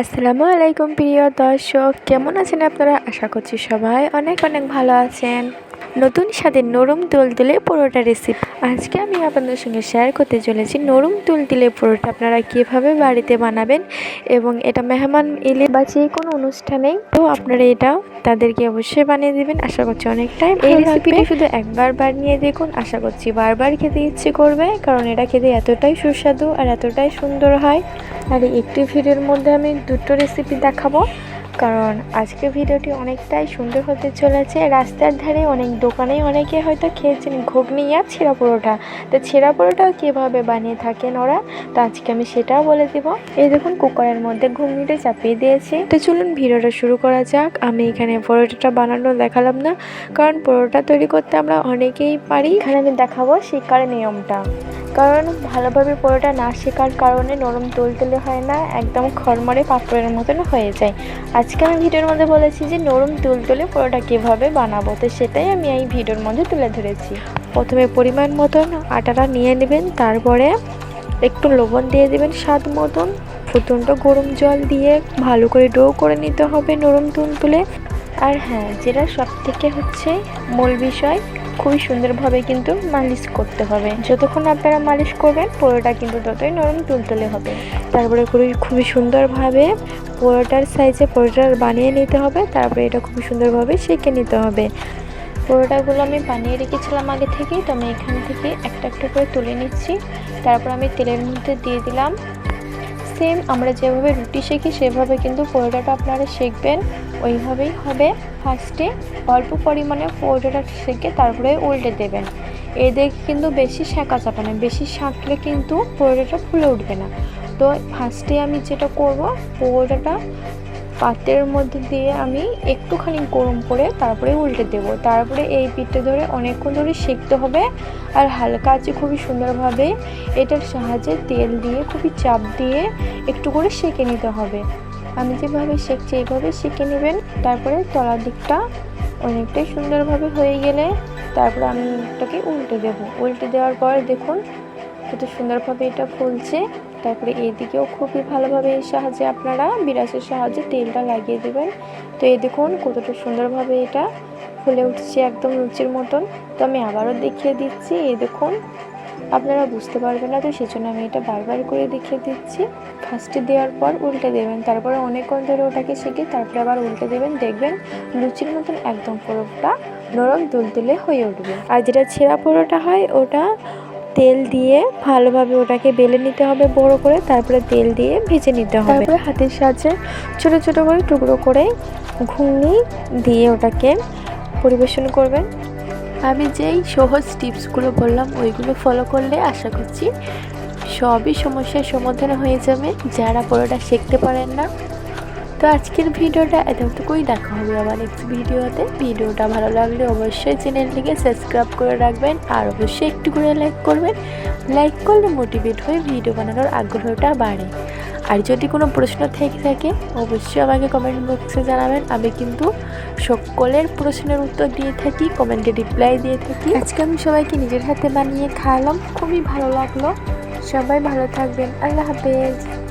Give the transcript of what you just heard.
আসসালামু আলাইকুম প্রিয় দর্শক কেমন আছেন আপনারা? আশা করছি সবাই অনেক অনেক ভালো আছেন। নতুন স্বাদের নরম তুলতুলে পরোটা রেসিপি আজকে আমি আপনাদের সঙ্গে শেয়ার করতে চলেছি নরম তুলতুলে পরোটা। আপনারা কীভাবে বাড়িতে বানাবেন এবং এটা মেহমান এলে বা যে কোনো অনুষ্ঠানেই তো আপনারা এটা তাদেরকে অবশ্যই বানিয়ে দেবেন। আশা করছি অনেকটাই এই রেসিপিটা শুধু একবার বানিয়ে দেখুন। আশা করছি বারবার খেতে ইচ্ছে করবে কারণ এটা খেতে এতটাই সুস্বাদু আর এতটাই সুন্দর হয়। আর একটি ভিডিওর মধ্যে আমি দুটো রেসিপি দেখাবো। কারণ আজকের ভিডিওটি অনেকটাই সুন্দর হতে চলেছে। রাস্তার ধারে অনেক দোকানেই অনেকে হয়তো খেয়েছেন ঘুগনি আর ছেঁড়া পরোটা। তো ছেঁড়া পরোটাও কীভাবে বানিয়ে থাকেন ওরা? তো আজকে আমি সেটাও বলে দেবো। এই দেখুন, কুকারের মধ্যে ঘুগনিটা চাপিয়ে দিয়েছি। তো চলুন ভিডিওটা শুরু করা যাক। আমি এখানে পরোটাটা বানানো দেখালাম না, কারণ পরোটা তৈরি করতে আমরা অনেকেই পারি। এখানে আমি দেখাবো শেখার নিয়মটা। কারণ ভালোভাবে পরোটা না শেখার কারণে নরম তুলতুলে হয় না, একদম খড়মড়ে পাপড়ের মতন হয়ে যায়। আজকে আমি ভিডিওর মধ্যে বলেছি যে নরম তুল তুলে পরোটা কীভাবে বানাবো, তো সেটাই আমি এই ভিডিওর মধ্যে তুলে ধরেছি। প্রথমে পরিমাণ মতন আটাটা নিয়ে নেবেন, তারপরে একটু লবণ দিয়ে দেবেন স্বাদ মতন। ফুটন্ত গরম জল দিয়ে ভালো করে ডো করে নিতে হবে নরম তুল তুলে। আর হ্যাঁ যেটা সব থেকে হচ্ছে মূল বিষয় খুবই সুন্দরভাবে কিন্তু মালিশ করতে হবে। যতক্ষণ আপনারা মালিশ করবেন পোড়োটা কিন্তু ততই নরম তুলতুলে হবে। তারপরে খুবই খুবই সুন্দরভাবে পোড়োটার সাইজে পোড়োটা বানিয়ে নিতে হবে। তারপরে এটা খুবই সুন্দরভাবে সেঁকে নিতে হবে। পোড়োটাগুলো আমি বানিয়ে রেখেছিলাম আগে থেকেই, তো আমি এখান থেকে একটা একটা করে তুলে নিচ্ছি। তারপর আমি তেলের মধ্যে দিয়ে দিলাম সেম, আমরা যেভাবে রুটি শেখি, সেভাবে কিন্তু পরোটাটা আপনারা শিখবেন। ওইভাবেই হবে। ফার্স্টে অল্প পরিমাণে পরোটাটা সেঁকে তারপরে উল্টে দেবেন। এদেরকে কিন্তু বেশি শেঁকা যাবে না। বেশি শাঁকলে কিন্তু পরোটাটা ফুলে উঠবে না। তো ফার্স্টে আমি যেটা করব পোড়োটা পাত্রের মধ্যে দিয়ে আমি একটুখানি গরম করে তারপরে উল্টে দেব। তারপরে এই পিঠটা ধরে অনেকক্ষণ ধরে সেঁকতে হবে আর হালকা আছে খুবই সুন্দরভাবে এটার সাহায্যে তেল দিয়ে, খুবই চাপ দিয়ে একটু করে সেঁকে নিতে হবে। আমি যেভাবে সেঁকছি এইভাবে সেঁকে নেবেন। তারপরে তলার দিকটা অনেকটাই সুন্দরভাবে হয়ে গেলে তারপরে আমি এটাকে উল্টে দেব। উল্টে দেওয়ার পর দেখুন কত সুন্দরভাবে এটা ফুলছে। তারপরে এইদিকেও খুবই ভালোভাবে এর সাহায্যে আপনারা বিরাসের সাহায্যে তেলটা লাগিয়ে দেবেন। তো এই দেখুন কতটা সুন্দরভাবে এটা ফুলে উঠছে একদম লুচির মতন। তো আমি আবারও দেখিয়ে দিচ্ছি, এই দেখুন। আপনারা বুঝতে পারবেন না তো, সেজন্য আমি এটা বারবার করে দেখিয়ে দিচ্ছি। ফার্স্টে দেওয়ার পর উল্টে দেবেন, তারপরে অনেকক্ষণ ধরে ওটাকে শিখে তারপরে আবার উল্টে দেবেন। দেখবেন লুচির মতন একদম পরোটা নরম তুলতুলে হয়ে উঠবে। আর যেটা ছেঁড়া পরোটা হয়, ওটা তেল দিয়ে ভালোভাবে ওটাকে বেলে নিতে হবে বড় করে, তারপরে তেল দিয়ে ভেজে নিতে হবে। তারপরে হাতের সাহায্যে ছোট ছোট করে টুকরো করে ঘুগনি দিয়ে ওটাকে পরিবেশন করবেন। আমি যেই সহজ টিপসগুলো বললাম, ওইগুলো ফলো করলে আশা করছি সবই সমস্যার সমাধান হয়ে যাবে। যারা পরোটা শিখতে পারেন না তো আজকের ভিডিওটা এতটুকুই। দেখা হবে আবার নেক্সট ভিডিওতে। ভিডিওটা ভালো লাগলে অবশ্যই চ্যানেলটিকে সাবস্ক্রাইব করে রাখবেন আর অবশ্যই একটু করে লাইক করবেন। লাইক করলে মোটিভেট হয়ে ভিডিও বানানোর আগ্রহটা বাড়ে। আর যদি কোনো প্রশ্ন থেকে থাকে, অবশ্যই আমাকে কমেন্ট বক্সে জানাবেন। আমি কিন্তু সকলের প্রশ্নের উত্তর দিয়ে থাকি কমেন্টে রিপ্লাই দিয়ে থাকি। আজকে আমি সবাইকে নিজের হাতে বানিয়ে খাওয়ালাম। খুবই ভালো লাগল। সবাই ভালো থাকবেন। আল্লাহ হাফেজ।